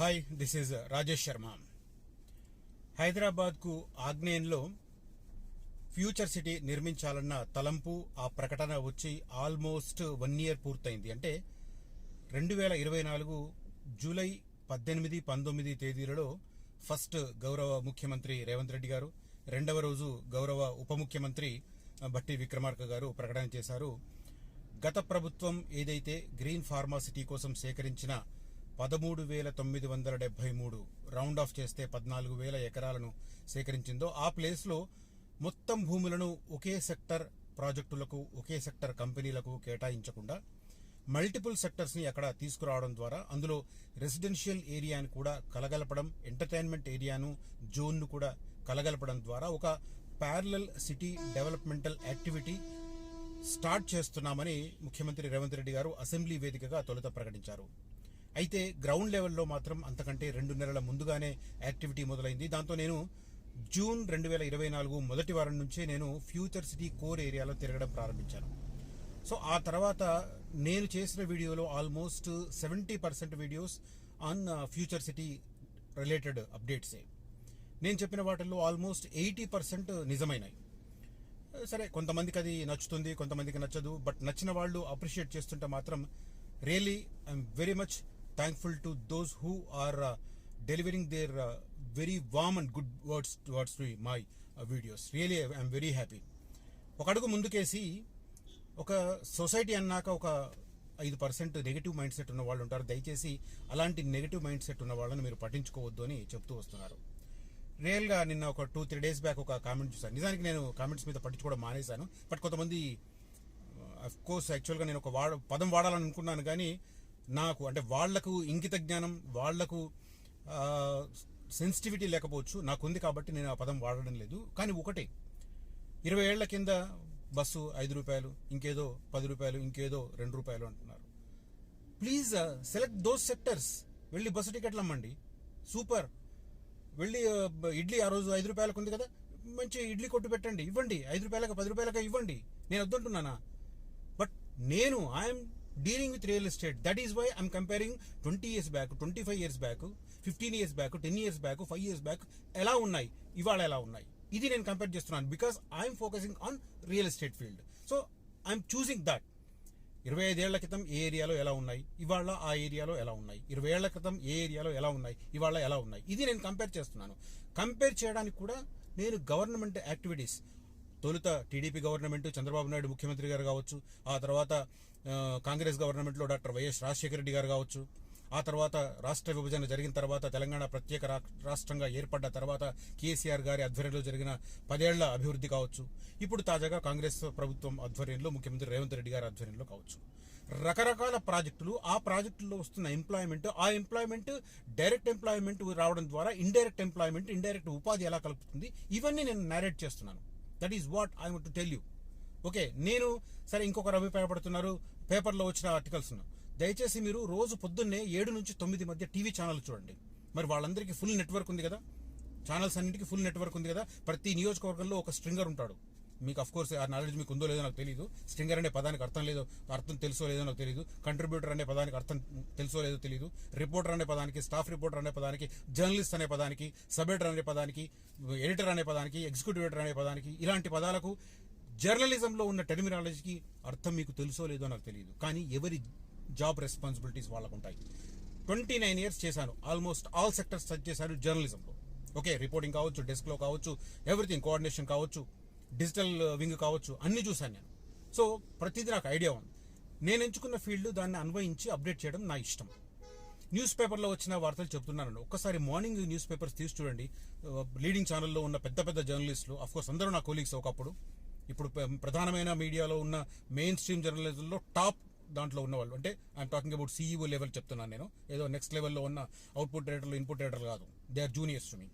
Hi this is Rajesh Sharma హైదరాబాద్కు ఆగ్నేయంలో future city నిర్మించాలన్న తలంపు ఆ ప్రకటన వచ్చి ఆల్మోస్ట్ వన్ ఇయర్ పూర్తయింది. అంటే రెండు వేల ఇరవై నాలుగు జూలై పద్దెనిమిది పంతొమ్మిది తేదీలలో ఫస్ట్ గౌరవ ముఖ్యమంత్రి రేవంత్ రెడ్డి గారు రెండవ రోజు గౌరవ ఉప ముఖ్యమంత్రి బట్టి విక్రమార్క గారు ప్రకటన చేశారు. గత ప్రభుత్వం ఏదైతే గ్రీన్ ఫార్మాసిటీ కోసం సేకరించిన పదమూడు వేల తొమ్మిది వందల డెబ్బై మూడు రౌండ్ ఆఫ్ చేస్తే పద్నాలుగు వేల ఎకరాలను సేకరించిందో ఆ ప్లేస్లో మొత్తం భూములను ఒకే సెక్టర్ ప్రాజెక్టులకు ఒకే సెక్టర్ కంపెనీలకు కేటాయించకుండా మల్టిపుల్ సెక్టర్స్ని అక్కడ తీసుకురావడం ద్వారా అందులో రెసిడెన్షియల్ ఏరియాను కూడా కలగలపడం ఎంటర్టైన్మెంట్ ఏరియాను జోన్ను కూడా కలగలపడం ద్వారా ఒక parallel city developmental activity start చేస్తున్నామని ముఖ్యమంత్రి రేవంత్ రెడ్డి గారు అసెంబ్లీ వేదికగా తొలుత ప్రకటించారు. అయితే గ్రౌండ్ లెవెల్లో మాత్రం అంతకంటే రెండు నెలల ముందుగానే యాక్టివిటీ మొదలైంది. దాంతో నేను జూన్ రెండు వేల ఇరవై నాలుగు మొదటి వారం నుంచే నేను ఫ్యూచర్ సిటీ కోర్ ఏరియాలో తిరగడం ప్రారంభించాను. సో ఆ తర్వాత నేను చేసిన వీడియోలో almost seventy percent videos on future city related అప్డేట్సే. నేను చెప్పిన వాటిల్లో ఆల్మోస్ట్ ఎయిటీ పర్సెంట్ నిజమైనవి. సరే కొంతమందికి అది నచ్చుతుంది కొంతమందికి నచ్చదు బట్ నచ్చిన వాళ్ళు అప్రిషియేట్ చేస్తుంటే మాత్రం really I'm very much thankful to those who are delivering their very warm and good words words to my videos really I'm very happy ఒక అడుగు ముందుకేసి ఒక సొసైటీ అన్నాక ఒక ఐదు పర్సెంట్ నెగిటివ్ మైండ్ సెట్ ఉన్న వాళ్ళు ఉంటారు. దయచేసి అలాంటి నెగిటివ్ మైండ్ సెట్ ఉన్న వాళ్ళని మీరు పట్టించుకోవద్దు అని చెప్తూ వస్తున్నారు. రియల్గా నిన్న ఒక టూ త్రీ డేస్ బ్యాక్ ఒక కామెంట్ చూసాను నిజానికి నేను కామెంట్స్ మీద పట్టించుకోవడం మానేశాను. బట్ కొంతమంది అఫ్ కోర్స్ యాక్చువల్గా నేను ఒక వాడ పదం వాడాలని అనుకున్నాను కానీ నాకు అంటే వాళ్ళకు ఇంకిత జ్ఞానం వాళ్ళకు సెన్సిటివిటీ లేకపోవచ్చు. నాకు ఉంది కాబట్టి నేను ఆ పదం వాడడం లేదు. కానీ ఒకటే. ఇరవై ఏళ్ళ కింద బస్సు ఐదు రూపాయలు ఇంకేదో పది రూపాయలు ఇంకేదో రెండు రూపాయలు అంటున్నారు. ప్లీజ్ సెలెక్ట్ దోస్ సెక్టర్స్ వెళ్ళి బస్సు టికెట్లు అమ్మండి. సూపర్ వెళ్ళి uh, ఇడ్లీ ఆ రోజు ఐదు రూపాయలకు ఉంది కదా మంచి ఇడ్లీ కొట్టు పెట్టండి ఇవ్వండి. ఐదు రూపాయలకు పది రూపాయలకు ఇవ్వండి. నేను వద్దంటున్నానా? బట్ నేను I'm dealing with real estate that is why I'm comparing twenty years back twenty five years back fifteen years back ten years back five years back ఎలా ఉన్నాయి? ఇవాళ ఎలా ఉన్నాయి? ఇది నేను కంపేర్ చేస్తున్నాను because I'm focusing on real estate field so I'm choosing that ఇరవై ఐదేళ్ళ క్రితం ఏ ఏరియాలో ఎలా ఉన్నాయి? ఇవాళ ఆ ఏరియాలో ఎలా ఉన్నాయి? ఇరవై ఏళ్ళ క్రితం ఏ ఏరియాలో ఎలా ఉన్నాయి? ఇవాళ ఎలా ఉన్నాయి? ఇది నేను కంపేర్ చేస్తున్నాను. కంపేర్ చేయడానికి కూడా నేను గవర్నమెంట్ యాక్టివిటీస్ తొలుత టీడీపీ గవర్నమెంట్ చంద్రబాబు నాయుడు ముఖ్యమంత్రి గారు కావచ్చు ఆ తర్వాత కాంగ్రెస్ గవర్నమెంట్లో డాక్టర్ వైఎస్ రాజశేఖర రెడ్డి గారు కావచ్చు. ఆ తర్వాత రాష్ట్ర విభజన జరిగిన తర్వాత తెలంగాణ ప్రత్యేక రాష్ట్రంగా ఏర్పడ్డ తర్వాత కేసీఆర్ గారి ఆధ్వర్యంలో జరిగిన పదేళ్ళ అభివృద్ధి కావచ్చు. ఇప్పుడు తాజాగా కాంగ్రెస్ ప్రభుత్వం ఆధ్వర్యంలో ముఖ్యమంత్రి రేవంత్ రెడ్డి గారి ఆధ్వర్యంలో కావచ్చు. రకరకాల ప్రాజెక్టులు ఆ ప్రాజెక్టుల్లో వస్తున్న ఎంప్లాయ్మెంట్ ఆ ఎంప్లాయ్మెంట్ డైరెక్ట్ ఎంప్లాయ్మెంట్ రావడం ద్వారా ఇండైరెక్ట్ ఎంప్లాయ్మెంట్ ఇండైరెక్ట్ ఉపాధి ఎలా కలుపుతుంది ఇవన్నీ నేను నేరేట్ చేస్తున్నాను. That is what I want to tell you okay నేను సరే ఇంకొకరు అభిప్రాయపడుతున్నారు పేపర్లో వచ్చిన ఆర్టికల్స్ దయచేసి మీరు రోజు పొద్దున్నే ఏడు నుంచి తొమ్మిది మధ్య టీవీ ఛానల్ చూడండి. మరి వాళ్ళందరికీ ఫుల్ నెట్వర్క్ ఉంది కదా? ఛానల్స్ అన్నింటికి ఫుల్ నెట్వర్క్ ఉంది కదా? ప్రతి నియోజకవర్గంలో ఒక స్ట్రింగర్ ఉంటాడు. మీకు అఫ్ కోర్స్ ఆ నాలెడ్జ్ మీకు ఉందో లేదో నాకు తెలియదు స్ట్రింగర్ అనే పదానికి అర్థం లేదో అర్థం తెలుసో లేదో నాకు తెలియదు కంట్రిబ్యూటర్ అనే పదానికి అర్థం తెలుసో లేదో తెలియదు రిపోర్టర్ అనే పదానికి స్టాఫ్ రిపోర్టర్ అనే పదానికి జర్నలిస్ట్ అనే పదానికి సబ్ ఎడిటర్ అనే పదానికి ఎడిటర్ అనే పదానికి ఎగ్జిక్యూటివ్ ఎడిటర్ అనే పదానికి ఇలాంటి పదాలకు జర్నలిజంలో ఉన్న టెర్మినాలజీకి అర్థం మీకు తెలుసో లేదో నాకు తెలియదు. కానీ ఎవరి జాబ్ రెస్పాన్సిబిలిటీస్ వాళ్ళకు ఉంటాయి ట్వంటీ నైన్ ఇయర్స్ చేశాను. ఆల్మోస్ట్ ఆల్ సెక్టర్స్ టచ్ చేశాను జర్నలిజంలో. ఓకే రిపోర్టింగ్ కావచ్చు డెస్క్లో కావచ్చు ఎవ్రీథింగ్ కోఆర్డినేషన్ కావచ్చు డిజిటల్ uh, వింగ్ కావచ్చు అన్ని చూశాను నేను. సో ప్రతిదీ నాకు ఐడియా ఉంది. నేను ఎంచుకున్న ఫీల్డ్ దాన్ని అన్వయించి అప్డేట్ చేయడం నా ఇష్టం. న్యూస్ పేపర్లో వచ్చిన వార్తలు చెప్తున్నాను ఒక్కసారి మార్నింగ్ న్యూస్ పేపర్స్ తీసి చూడండి. Uh, లీడింగ్ ఛానల్లో ఉన్న పెద్ద పెద్ద జర్నలిస్టులు అఫ్ కోర్స్ అందరూ నా కోలీగ్స్ ఒకప్పుడు. ఇప్పుడు ప్రధానమైన మీడియాలో ఉన్న మెయిన్ స్ట్రీమ్ జర్నలిజంలో టాప్ దాంట్లో ఉన్నవాళ్ళు. అంటే I'm talking about CEO level చెప్తున్నాను నేను. ఏదో నెక్స్ట్ లెవెల్లో ఉన్న అవుట్పుట్ రేటర్లు ఇన్పుట్ రేటర్లు కాదు. They are juniors to me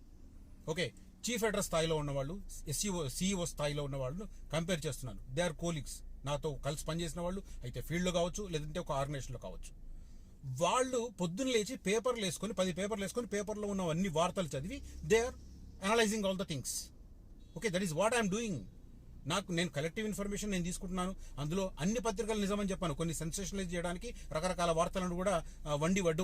okay chief editor స్థాయిలో ఉన్నవాళ్ళు ఎస్సీఓ సీఈఓ స్థాయిలో ఉన్న వాళ్ళు కంపేర్ చేస్తున్నాను. దే ఆర్ కోలీగ్స్ నాతో కలిసి పనిచేసిన వాళ్ళు అయితే ఫీల్డ్లో కావచ్చు లేదంటే ఒక ఆర్గనైజేషన్లో కావచ్చు. వాళ్ళు పొద్దున్న లేచి పేపర్లు వేసుకొని పది పేపర్లు వేసుకొని పేపర్లో ఉన్న అన్ని వార్తలు చదివి they are analysing all the things okay that is what I'm doing నాకు నేను కలెక్టివ్ ఇన్ఫర్మేషన్ నేను తీసుకుంటున్నాను. అందులో అన్ని పత్రికలు నిజమని చెప్పాను. కొన్ని సెన్సేషనలైజ్ చేయడానికి రకరకాల వార్తలను కూడా వండి వడ్డు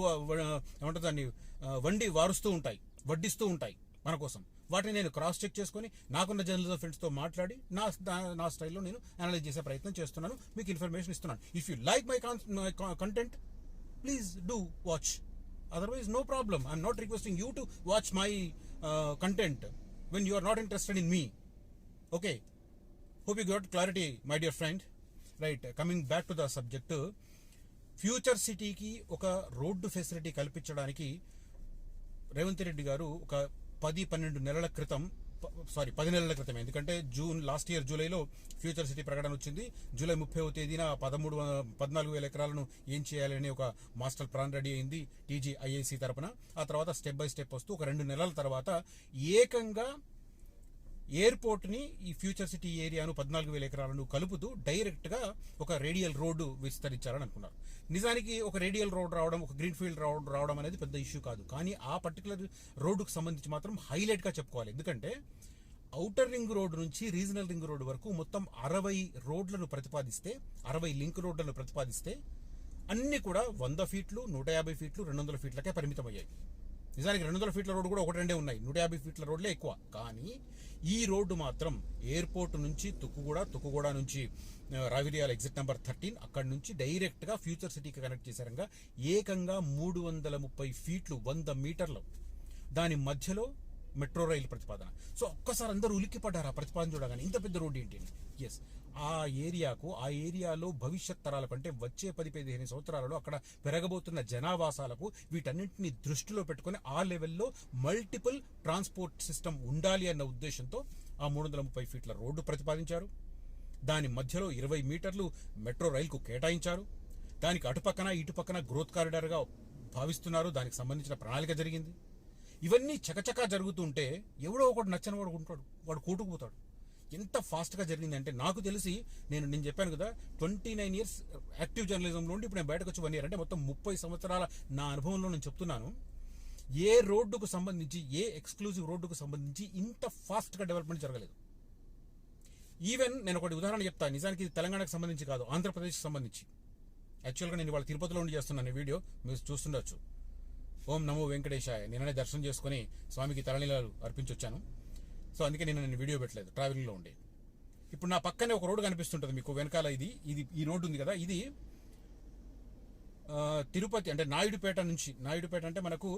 ఏమంటుంది దాన్ని వండి వారుస్తూ ఉంటాయి వడ్డిస్తూ ఉంటాయి మన కోసం. వాటిని నేను క్రాస్ చెక్ చేసుకొని నాకున్న జర్నలిజం ఫ్రెండ్స్తో మాట్లాడి నా నా- స్టైల్లో నేను అనలైజ్ చేసే ప్రయత్నం చేస్తున్నాను. మీకు ఇన్ఫర్మేషన్ ఇస్తున్నాను. If you like my content please do watch otherwise no problem I'm not requesting you to watch my content when you are not interested in me okay hope you got clarity my dear friend right coming back to the subject future సిటీకి ఒక road facility కల్పించడానికి రేవంత్ రెడ్డి గారు ఒక పది పన్నెండు నెలల క్రితం sorry పది నెలల క్రితం ఎందుకంటే జూన్ లాస్ట్ ఇయర్ జూలైలో ఫ్యూచర్ సిటీ ప్రకటన వచ్చింది. జూలై ముప్పై తేదీన పదమూడు పద్నాలుగు వేల ఎకరాలను ఏం చేయాలని ఒక మాస్టర్ ప్లాన్ రెడీ అయింది టీజీ ఐఏసీ తరపున. ఆ తర్వాత స్టెప్ బై స్టెప్ వస్తూ ఒక రెండు నెలల తర్వాత ఏకంగా ఎయిర్పోర్ట్ని ఈ ఫ్యూచర్ సిటీ ఏరియాను పద్నాలుగు వేల ఎకరాలను కలుపుతూ డైరెక్ట్గా ఒక రేడియల్ రోడ్డు విస్తరించారని అనుకున్నారు. నిజానికి ఒక రేడియల్ రోడ్ రావడం ఒక గ్రీన్ ఫీల్డ్ రోడ్ రావడం అనేది పెద్ద ఇష్యూ కాదు. కానీ ఆ పర్టికులర్ రోడ్డుకు సంబంధించి మాత్రం హైలైట్గా చెప్పుకోవాలి. ఎందుకంటే ఔటర్ రింగ్ రోడ్ నుంచి రీజనల్ రింగ్ రోడ్ వరకు మొత్తం అరవై రోడ్లను ప్రతిపాదిస్తే అరవై లింక్ రోడ్లను ప్రతిపాదిస్తే అన్నీ కూడా వంద ఫీట్లు నూట యాభై ఫీట్లు రెండు వందల ఫీట్లకే పరిమితమయ్యాయి. నిజానికి రెండు వందల ఫీట్ల రోడ్డు కూడా ఒకటి రెండే ఉన్నాయి. నూట యాభై ఫీట్ల రోడ్లే ఎక్కువ. కానీ ఈ రోడ్డు మాత్రం ఎయిర్పోర్ట్ నుంచి తుక్కుగూడ తుక్కుగూడ నుంచి ఆ, రావిరియాల ఎగ్జిట్ నెంబర్ థర్టీన్ అక్కడ నుంచి డైరెక్ట్గా ఫ్యూచర్ సిటీకి కనెక్ట్ చేశారంగా. ఏకంగా మూడు వందల ముప్పై ఫీట్లు వంద మీటర్లు. దాని మధ్యలో మెట్రో రైలు ప్రతిపాదన. సో ఒక్కసారి అందరూ ఉలిక్కిపడ్డారు ఆ ప్రతిపాదన చూడగానే. ఇంత పెద్ద రోడ్డు ఏంటి? ఎస్ ఆ ఏరియాకు ఆ ఏరియాలో భవిష్యత్ తరాలకు అంటే వచ్చే పది పదిహేను సంవత్సరాలలో అక్కడ పెరగబోతున్న జనావాసాలకు వీటన్నింటిని దృష్టిలో పెట్టుకుని ఆ లెవెల్లో మల్టిపుల్ ట్రాన్స్పోర్ట్ సిస్టమ్ ఉండాలి అన్న ఉద్దేశంతో ఆ మూడు వందల ముప్పై ఫీట్ల రోడ్డు ప్రతిపాదించారు. దాని మధ్యలో ఇరవై మీటర్లు మెట్రో రైలుకు కేటాయించారు. దానికి అటుపక్కన ఇటుపక్కన గ్రోత్ కారిడార్గా భావిస్తున్నారు. దానికి సంబంధించిన ప్రణాళిక జరిగింది. ఇవన్నీ చకచకా జరుగుతుంటే ఎవడో ఒకడు నచ్చని వాడు ఉంటాడు. వాడు కూటుకుపోతాడు ఎంత ఫాస్ట్గా జరిగిందంటే నాకు తెలిసి నేను నేను చెప్పాను కదా twenty nine years active journalism నుండి ఇప్పుడు నేను బయటకు వచ్చి వన్ ఇయర్ అంటే మొత్తం ముప్పై సంవత్సరాల నా అనుభవంలో నేను చెప్తున్నాను. ఏ రోడ్డుకు సంబంధించి ఏ ఎక్స్క్లూజివ్ రోడ్డుకు సంబంధించి ఇంత ఫాస్ట్గా డెవలప్మెంట్ జరగలేదు. ఈవెన్ నేను ఒకటి ఉదాహరణ చెప్తాను నిజానికి ఇది తెలంగాణకు సంబంధించి కాదు ఆంధ్రప్రదేశ్కి సంబంధించి. యాక్చువల్గా నేను ఇవాళ తిరుపతిలో ఉండి చేస్తున్నాను వీడియో మీరు చూస్తుండొచ్చు. ఓం నమో వెంకటేశాయ నిన్ననే దర్శనం చేసుకుని స్వామికి తలనీలాలు అర్పించొచ్చాను. సో అందుకే నేను నేను వీడియో పెట్టలేదు ట్రావెలింగ్లో ఉండి. ఇప్పుడు నా పక్కనే ఒక రోడ్డు కనిపిస్తుంటుంది మీకు వెనకాల ఇది ఇది ఈ రోడ్డు ఉంది కదా ఇది తిరుపతి అంటే నాయుడుపేట నుంచి నాయుడుపేట అంటే మనకు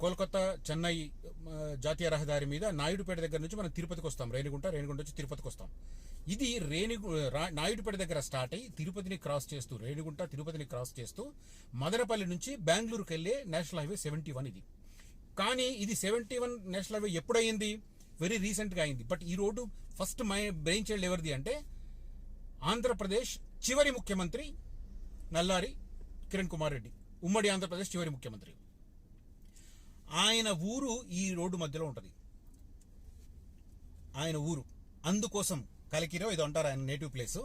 కోల్కతా చెన్నై జాతీయ రహదారి మీద నాయుడుపేట దగ్గర నుంచి మనం తిరుపతికి వస్తాం రేణిగుంట రేణిగుంట నుంచి తిరుపతికి వస్తాం. ఇది రేణి రా- నాయుడుపేట దగ్గర స్టార్ట్ అయ్యి తిరుపతిని క్రాస్ చేస్తూ రేణిగుంట తిరుపతిని క్రాస్ చేస్తూ మదనపల్లి నుంచి బెంగళూరుకి వెళ్ళే నేషనల్ హైవే సెవెంటీ వన్ ఇది. కానీ ఇది సెవెంటీ వన్ నేషనల్ హైవే ఎప్పుడైంది వెరీ రీసెంట్గా అయింది. బట్ ఈ road first my brain child ఎవరిది అంటే ఆంధ్రప్రదేశ్ చివరి ముఖ్యమంత్రి నల్లారి కిరణ్ కుమార్ రెడ్డి. ఉమ్మడి ఆంధ్రప్రదేశ్ చివరి ముఖ్యమంత్రి. ఆయన ఊరు ఈ రోడ్డు మధ్యలో ఉంటుంది. ఆయన ఊరు. అందుకోసం కలికిరో ఇది అంటారు ఆయన నేటివ్ ప్లేస్.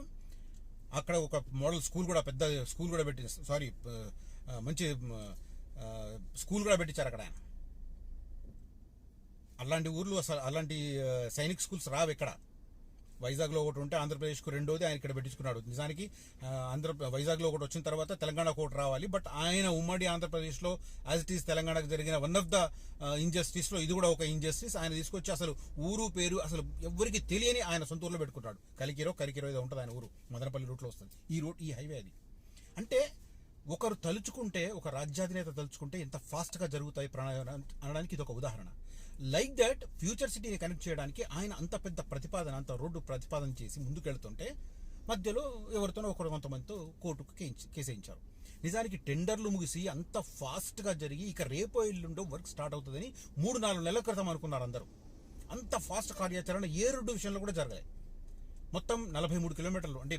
అక్కడ ఒక మోడల్ స్కూల్ కూడా పెద్ద స్కూల్ కూడా పెట్టి సారీ మంచి స్కూల్ కూడా పెట్టించారు అక్కడ ఆయన. అలాంటి ఊర్లు అసలు అలాంటి సైనిక్ స్కూల్స్ రావు ఎక్కడ? వైజాగ్లో ఒకటి ఉంటే ఆంధ్రప్రదేశ్కు రెండోది ఆయన ఇక్కడ పెట్టించుకున్నాడు. నిజానికి ఆంధ్ర వైజాగ్లో ఒకటి వచ్చిన తర్వాత తెలంగాణకు ఒకటి రావాలి బట్ ఆయన ఉమ్మడి ఆంధ్రప్రదేశ్లో యాజ్ ఇట్ ఈస్ తెలంగాణకు జరిగిన వన్ ఆఫ్ ద ఇంజస్టిస్లో ఇది కూడా ఒక ఇంజస్టిస్ ఆయన తీసుకొచ్చి అసలు ఊరు పేరు అసలు ఎవరికి తెలియని ఆయన సొంత ఊర్లో పెట్టుకుంటాడు. కలికిరో కలికిరో ఏదో ఉంటుంది ఆయన ఊరు. మదనపల్లి రూట్లో వస్తుంది. ఈ రూట్ ఈ హైవే అది. అంటే ఒకరు తలుచుకుంటే ఒక రాజ్యాధినేత తలుచుకుంటే ఎంత ఫాస్ట్గా జరుగుతాయి ప్రణాళిక అనడానికి ఇది ఒక ఉదాహరణ. లైక్ దట్ ఫ్యూచర్ సిటీని కనెక్ట్ చేయడానికి ఆయన అంత పెద్ద ప్రతిపాదన అంత రోడ్డు ప్రతిపాదన చేసి ముందుకెళ్తుంటే మధ్యలో ఎవరితోనో ఒకరు కొంతమందితో కోర్టుకు కేసేయించారు. నిజానికి టెండర్లు ముగిసి అంత ఫాస్ట్గా జరిగి ఇక రేపో ఎల్లుండో వర్క్ స్టార్ట్ అవుతుందని మూడు నాలుగు నెలల క్రితం అనుకున్నారు అందరూ. అంత ఫాస్ట్ కార్యాచరణ ఏ రోడ్డు విషయంలో కూడా జరగలేదు మొత్తం నలభై మూడు కిలోమీటర్లు. అంటే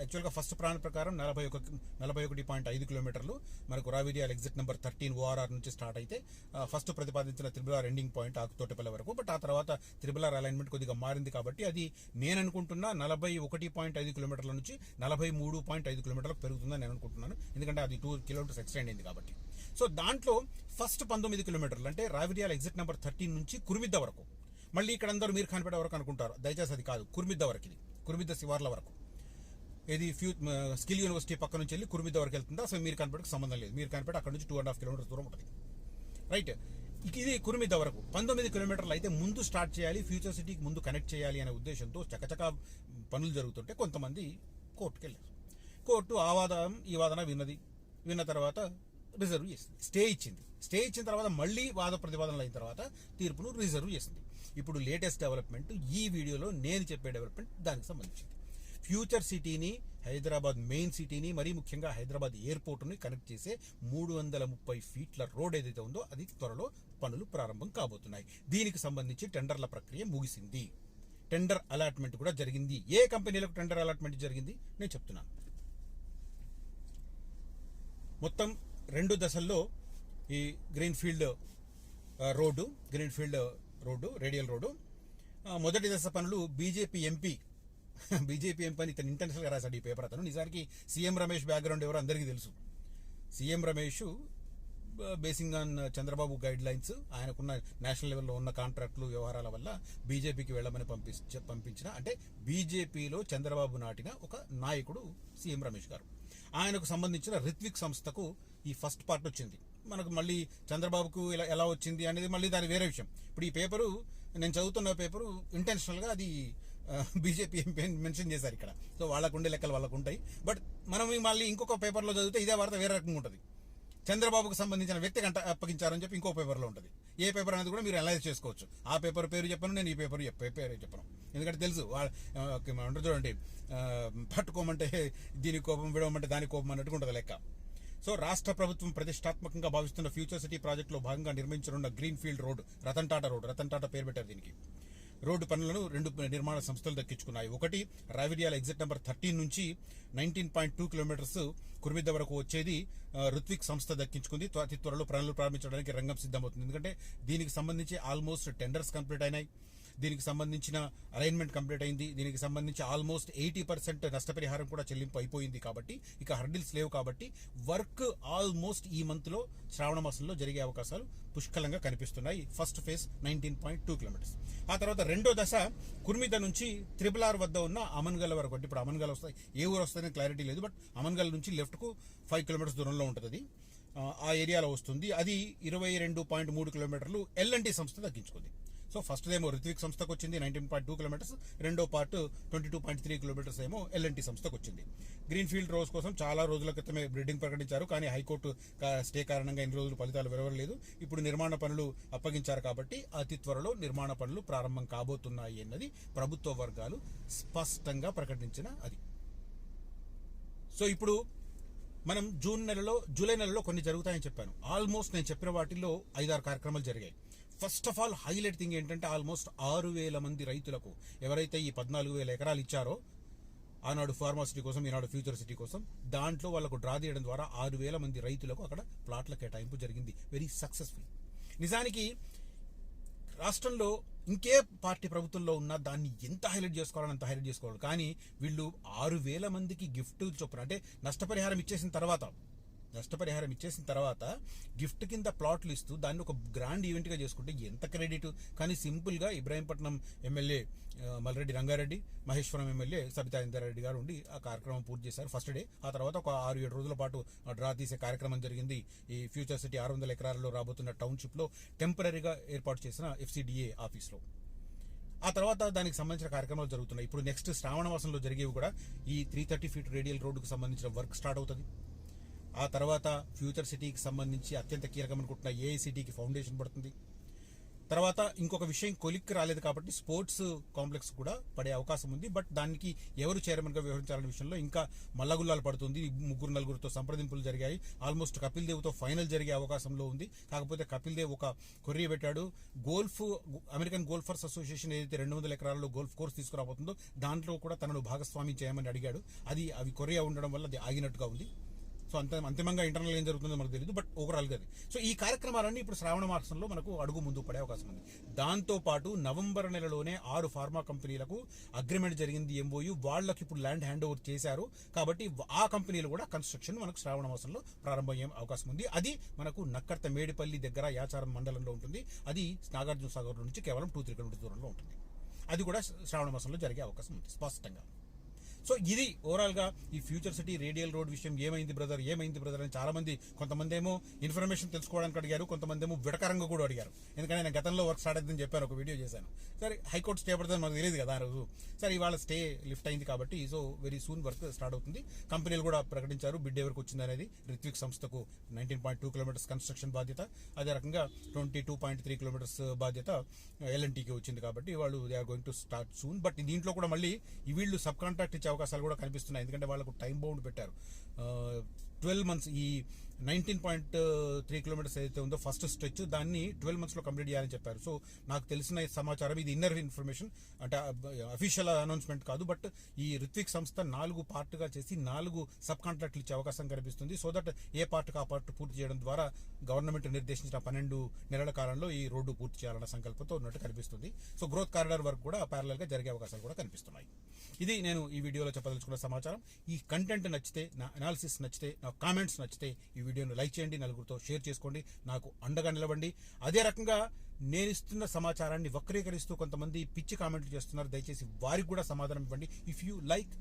యాక్చువల్గా ఫస్ట్ ప్రాణ ప్రకారం నలభై ఒక నలభై ఒకటి పాయింట్ ఐదు కిలోమీటర్లు మనకు రావిడియాల్ ఎగ్జిట్ నెంబర్ థర్టీన్ ఓఆర్ఆర్ నుంచి స్టార్ట్ అయితే ఫస్ట్ ప్రతిపాదించిన త్రిబులార్ ఎండింగ్ పాయింట్ ఆకుతోటపల్లి వరకు. బట్ ఆ తర్వాత త్రిబులార్ అలైన్మెంట్ కొద్దిగా మారింది కాబట్టి అది నేను అనుకుంటున్న నలభై ఒకటి పాయింట్ ఐదు కిలోమీటర్ల నుంచి నలభై మూడు పాయింట్ ఐదు కిలోమీటర్లకు పెరుగుతుందని నేను అనుకుంటున్నాను. ఎందుకంటే అది టూ కిలోమీటర్స్ ఎక్స్టెండ్ అయింది కాబట్టి. సో దాంట్లో ఫస్ట్ పంతొమ్మిది కిలోమీటర్లు అంటే రావిడియాల్ ఎగ్జిట్ నెంబర్ థర్టీన్ నుంచి కురిమిద్ద వరకు. మళ్ళీ ఇక్కడ అందరూ మీరు కనిపెట్టే వరకు అనుకుంటారు. దయచేసి అది కాదు కుర్మిద్ద వరకు ఇది. కురుమిద్ద శివార్ల వరకు. ఇది ఫ్యూ స్కిల్ యూనివర్సిటీ పక్క నుంచి వెళ్ళి కురుమిద్ద వరకు వెళ్తుంది? అసలు మీరు కనపడకు సంబంధం లేదు. మీరు కనిపెట్టి అక్కడ నుంచి టూ అండ్ హాఫ్ కిలోమీటర్స్ దూరం ఉంటుంది. రైట్ ఇది కురుమిద్ద వరకు. పంతొమ్మిది కిలోమీటర్లు అయితే ముందు స్టార్ట్ చేయాలి ఫ్యూచర్ సిటీకి ముందు కనెక్ట్ చేయాలి అనే ఉద్దేశంతో చకచక పనులు జరుగుతుంటే కొంతమంది కోర్టుకు వెళ్ళారు. కోర్టు ఆ వాదం ఈ వాదన విన్నది. విన్న తర్వాత రిజర్వ్ చేసింది. స్టే ఇచ్చింది. స్టే ఇచ్చిన తర్వాత మళ్ళీ వాద ప్రతివాదనలు అయిన తర్వాత తీర్పును రిజర్వ్ చేసింది. ఇప్పుడు లేటెస్ట్ డెవలప్మెంట్ ఈ వీడియోలో నేను చెప్పే డెవలప్మెంట్ దానికి సంబంధించింది. ఫ్యూచర్ సిటీని హైదరాబాద్ మెయిన్ సిటీని మరీ ముఖ్యంగా హైదరాబాద్ ఎయిర్పోర్ట్ని కనెక్ట్ చేసే మూడు వందల ముప్పై ఫీట్ల రోడ్ ఏదైతే ఉందో అది త్వరలో పనులు ప్రారంభం కాబోతున్నాయి. దీనికి సంబంధించి టెండర్ల ప్రక్రియ ముగిసింది. టెండర్ అలాట్మెంట్ కూడా జరిగింది. ఏ కంపెనీలకు టెండర్ అలాట్మెంట్ జరిగింది? నేను చెప్తున్నాను. మొత్తం రెండు దశల్లో ఈ greenfield road greenfield road radial road. మొదటి దశ పనులు బీజేపీ ఎంపీ బీజేపీ ఎంపీ అని ఇతను ఇంటర్నేషనల్గా రాశాడు ఈ పేపర్ అతను. నిజానికి సీఎం రమేష్ బ్యాక్గ్రౌండ్ ఎవరో అందరికీ తెలుసు. CM Ramesh basing on Chandrababu guidelines ఆయనకున్న నేషనల్ లెవెల్లో ఉన్న కాంట్రాక్టులు వ్యవహారాల వల్ల బీజేపీకి వెళ్ళమని పంపించ పంపించిన అంటే బీజేపీలో చంద్రబాబు నాటిన ఒక నాయకుడు సీఎం రమేష్ గారు. ఆయనకు సంబంధించిన రిత్విక్ సంస్థకు ఈ ఫస్ట్ పార్ట్ వచ్చింది. మనకు మళ్ళీ చంద్రబాబుకు ఇలా ఎలా వచ్చింది అనేది మళ్ళీ దాని వేరే విషయం. ఇప్పుడు ఈ పేపరు నేను చదువుతున్న పేపరు ఇంటెన్షనల్గా అది బీజేపీ ఎంపీ మెన్షన్ చేశారు ఇక్కడ. సో వాళ్ళకు ఉండే లెక్కలు వాళ్ళకు ఉంటాయి బట్ మనం మళ్ళీ ఇంకొక పేపర్లో చదివితే ఇదే వార్త వేరే రకంగా ఉంటుంది. చంద్రబాబుకు సంబంధించిన వ్యక్తి గంట అప్పగించారని చెప్పి ఇంకో పేపర్లో ఉంటుంది. ఏ పేపర్ అనేది కూడా మీరు అనలైజ్ చేసుకోవచ్చు. ఆ పేపర్ పేరు చెప్పను నేను ఈ పేపర్ చెప్పే పేరు చెప్పను. ఎందుకంటే తెలుసు వాళ్ళు చూడండి పట్టుకోమంటే దీని కోపం విడవమంటే దాని కోపం అన్నట్టుగా ఉంటుంది లెక్క. సో రాష్ట్ర ప్రభుత్వం ప్రతిష్టాత్మకంగా భావిస్తున్న ఫ్యూచర్ సిటీ ప్రాజెక్టులో భాగంగా నిర్మించనున్న green field road Ratan Tata road. Ratan Tata పేరు పెట్టారు దీనికి. రోడ్డు పనులను రెండు నిర్మాణ సంస్థలు దక్కించుకున్నాయి. ఒకటి రావిడియాల ఎగ్జిట్ నెంబర్ థర్టీన్ నుంచి nineteen point two kilometres Kurmidda వరకు వచ్చేది రుత్విక్ సంస్థ దక్కించుకుంది. అతి త్వరలో పనులు ప్రారంభించడానికి రంగం సిద్ధమవుతుంది. ఎందుకంటే దీనికి సంబంధించి ఆల్మోస్ట్ టెండర్స్ కంప్లీట్ అయినాయి. దీనికి సంబంధించిన అలైన్మెంట్ కంప్లీట్ అయింది. దీనికి సంబంధించి ఆల్మోస్ట్ ఎయిటీ పర్సెంట్ నష్టపరిహారం కూడా చెల్లింపు అయిపోయింది కాబట్టి ఇక హర్డిల్స్ లేవు కాబట్టి వర్క్ ఆల్మోస్ట్ ఈ మంత్లో శ్రావణ మాసంలో జరిగే అవకాశాలు పుష్కలంగా కనిపిస్తున్నాయి. First phase nineteen point two kilometres ఆ తర్వాత రెండో దశ కుర్మిద నుంచి త్రిబుల్ ఆర్ వద్ద ఉన్న అమన్గల్ వరకు అంటే ఇప్పుడు అమన్గల్ వస్తాయి. ఏ ఊరు వస్తుందని క్లారిటీ లేదు బట్ అమన్గల్ నుంచి లెఫ్ట్కు ఫైవ్ కిలోమీటర్స్ దూరంలో ఉంటుంది అది ఆ, ఆ ఏరియాలో వస్తుంది. అది ఇరవై రెండు పాయింట్ మూడు కిలోమీటర్లు ఎల్ఎన్టీ సంస్థ తగ్గించుకుంది. సో ఫస్ట్ ఏమో రిత్విక్ సంస్థకు వచ్చింది నైన్టీన్ పాయింట్ టూ కిలోమీటర్స్ రెండో part twenty two point three kilometres ఏమో ఎల్ఎన్టీ సంస్థకు వచ్చింది. గ్రీన్ ఫీల్డ్ రోజ్ కోసం చాలా రోజుల క్రితమే బ్రిడ్డింగ్ ప్రకటించారు కానీ హైకోర్టు స్టే కారణంగా ఇన్ని రోజులు ఫలితాలు వెలువరలేదు ఇప్పుడు నిర్మాణ పనులు అప్పగించారు కాబట్టి అతి త్వరలో నిర్మాణ పనులు ప్రారంభం కాబోతున్నాయి అన్నది ప్రభుత్వ వర్గాలు స్పష్టంగా ప్రకటించిన అది. సో ఇప్పుడు మనం జూన్ నెలలో జూలై నెలలో కొన్ని జరుగుతాయని చెప్పాను. ఆల్మోస్ట్ నేను చెప్పిన వాటిల్లో ఐదారు కార్యక్రమాలు జరిగాయి. First of all highlight thing ఏంటంటే ఆల్మోస్ట్ ఆరు వేల మంది రైతులకు ఎవరైతే ఈ పద్నాలుగు వేల ఎకరాలు ఇచ్చారో ఆనాడు ఫార్మాసిటీ కోసం ఈనాడు ఫ్యూచర్ సిటీ కోసం దాంట్లో వాళ్ళకు డ్రా తీయడం ద్వారా ఆరు వేల మంది రైతులకు అక్కడ ప్లాట్ల కేటాయింపు జరిగింది. వెరీ సక్సెస్ఫుల్ నిజానికి రాష్ట్రంలో ఇంకే పార్టీ ప్రభుత్వంలో ఉన్నా దాన్ని ఎంత హైలైట్ చేసుకోవాలని అంత హైలైట్ చేసుకోవాలి. కానీ వీళ్ళు ఆరు వేల మందికి గిఫ్ట్ చొప్పున అంటే నష్టపరిహారం ఇచ్చేసిన తర్వాత నష్టపరిహారం ఇచ్చేసిన తర్వాత గిఫ్ట్ కింద ప్లాట్లు ఇస్తూ దాన్ని ఒక గ్రాండ్ ఈవెంట్గా చేసుకుంటే ఎంత క్రెడిట్? కానీ సింపుల్గా ఇబ్రాహీంపట్నం ఎమ్మెల్యే ఆ, మల్రెడ్డి రంగారెడ్డి మహేశ్వరం ఎమ్మెల్యే సబితా ఇందారెడ్డి గారు ఉండి ఆ కార్యక్రమం పూర్తి చేశారు ఫస్ట్ డే ఆ తర్వాత ఒక ఆరు ఏడు రోజుల పాటు డ్రా తీసే కార్యక్రమం జరిగింది. ఈ ఫ్యూచర్ సిటీ ఆరు వందల ఎకరాల్లో రాబోతున్న టౌన్షిప్లో టెంపరీగా ఏర్పాటు చేసిన ఎఫ్సిడిఏ ఆఫీస్లో. ఆ తర్వాత దానికి సంబంధించిన కార్యక్రమాలు జరుగుతున్నాయి. ఇప్పుడు నెక్స్ట్ శ్రావణ మాసంలో జరిగేవి కూడా ఈ త్రీ థర్టీ ఫీట్ రేడియల్ రోడ్డుకు సంబంధించిన వర్క్ స్టార్ట్ అవుతుంది. ఆ తర్వాత ఫ్యూచర్ సిటీకి సంబంధించి అత్యంత కీలకం అనుకుంటున్న ఏఐసిటీకి ఫౌండేషన్ పడుతుంది. తర్వాత ఇంకొక విషయం కొలిక్కి రాలేదు కాబట్టి స్పోర్ట్స్ కాంప్లెక్స్ కూడా పడే అవకాశం ఉంది. బట్ దానికి ఎవరు చైర్మన్గా వ్యవహరించాలనే విషయంలో ఇంకా మల్లగుల్లాలు పడుతుంది. ముగ్గురు నలుగురితో సంప్రదింపులు జరిగాయి. ఆల్మోస్ట్ కపిల్ దేవ్తో ఫైనల్ జరిగే అవకాశంలో ఉంది. కాకపోతే కపిల్ దేవ్ ఒక కొర్రీ పెట్టాడు. గోల్ఫ్ అమెరికన్ గోల్ఫర్స్ అసోసియేషన్ ఏదైతే రెండు వందల ఎకరాల్లో గోల్ఫ్ కోర్స్ తీసుకురాబోతుందో దాంట్లో కూడా తనను భాగస్వామి చేయమని అడిగాడు. అది అవి కొరియా ఉండడం వల్ల అది ఆగినట్టుగా ఉంది. సో అంత అంతిమంగా ఇంటర్నల్ ఏం జరుగుతుందో మనకు తెలియదు బట్ ఓవరాల్గా అది. సో ఈ కార్యక్రమాలన్నీ ఇప్పుడు శ్రావణ మాసంలో మనకు అడుగు ముందు పడే అవకాశం ఉంది. దాంతో పాటు నవంబర్ నెలలోనే ఆరు ఫార్మా కంపెనీలకు అగ్రిమెంట్ జరిగింది ఎంఓయూ వాళ్ళకి ఇప్పుడు ల్యాండ్ హ్యాండ్ ఓవర్ చేశారు. కాబట్టి ఆ కంపెనీలు కూడా కన్స్ట్రక్షన్ మనకు శ్రావణ మాసంలో ప్రారంభమయ్యే అవకాశం ఉంది. అది మనకు నక్కర్త మేడిపల్లి దగ్గర యాచారం మండలంలో ఉంటుంది. అది నాగార్జున సాగర్ నుంచి కేవలం టూ త్రీ కిలోమీటర్ దూరంలో ఉంటుంది. అది కూడా శ్రావణ మాసంలో జరిగే అవకాశం ఉంది స్పష్టంగా. సో ఇది ఓవరాల్గా ఈ ఫ్యూచర్ సిటీ రేడియల్ రోడ్ విషయం ఏమైంది బ్రదర్? ఏమైంది బ్రదర్ అని చాలామంది కొంతమంది ఏమో ఇన్ఫర్మేషన్ తెలుసుకోవడానికి అడిగారు కొంతమంది ఏమో విడకరంగా కూడా అడిగారు. ఎందుకంటే నేను గతంలో వర్క్ స్టార్ట్ అయిందని చెప్పాను ఒక వీడియో చేశాను. సరే హైకోర్టు స్టే పడుతుంది మనకు తెలియదు కదా ఆ రోజు. సరే ఇవాళ స్టే లిఫ్ట్ అయింది కాబట్టి so very soon work start అవుతుంది. కంపెనీలు కూడా ప్రకటించారు బిడ్ ఎవరికి వచ్చింది అనేది రిత్విక్ సంస్థకు nineteen point two kilometres construction బాధ్యత. అదే రకంగా twenty two point three kilometres బాధ్యత ఎల్ఎన్టీకి వచ్చింది కాబట్టి వాళ్ళు they are going to start soon but దీంట్లో కూడా మళ్ళీ ఈ వీళ్ళు సబ్ కాంట్రాక్ట్ వచ్చే అవకాశాలు కూడా కనిపిస్తున్నాయి. ఎందుకంటే వాళ్ళకు టైం బౌండ్ పెట్టారు. ట్వెల్వ్ మంత్స్ ఈ నైన్టీన్ పాయింట్ త్రీ కిలోమీటర్స్ ఏదైతే ఉందో ఫస్ట్ స్ట్రెచ్ దాన్ని ట్వెల్వ్ మంత్స్లో కంప్లీట్ చేయాలని చెప్పారు. సో నాకు తెలిసిన సమాచారం ఇది ఇన్నర్ ఇన్ఫర్మేషన్ అంటే అఫీషియల్ అనౌన్స్మెంట్ కాదు బట్ ఈ రిత్విక్ సంస్థ నాలుగు పార్ట్గా చేసి నాలుగు సబ్ కాంట్రాక్ట్లు ఇచ్చే అవకాశం కనిపిస్తుంది. సో దట్ ఏ పార్ట్కి ఆ పార్ట్ పూర్తి చేయడం ద్వారా గవర్నమెంట్ నిర్దేశించిన పన్నెండు నెలల కాలంలో ఈ రోడ్డు పూర్తి చేయాలన్న సంకల్పంతో ఉన్నట్టు కనిపిస్తుంది. సో గ్రోత్ కారిడార్ వర్క్ కూడా ప్యారలల్గా జరిగే అవకాశాలు కూడా కనిపిస్తున్నాయి. ఇది నేను ఈ వీడియోలో చెప్పదలుచుకున్న సమాచారం. ఈ కంటెంట్ నచ్చితే నా అనాలిసిస్ నచ్చితే నా కామెంట్స్ నచ్చితే ఈ వీడియోను లైక్ చేయండి నలుగురితో షేర్ చేసుకోండి నాకు అండగా నిలవండి. అదే రకంగా నేను ఇస్తున్న సమాచారాన్ని వక్రీకరిస్తూ కొంతమంది పిచ్చి కామెంట్లు చేస్తున్నారు. దయచేసి వారికి కూడా సమాధానం ఇవ్వండి. If you like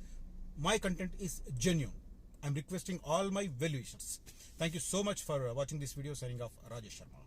my content is genuine I'm requesting all my valuations thank you so much for watching this video signing off Rajesh Sharma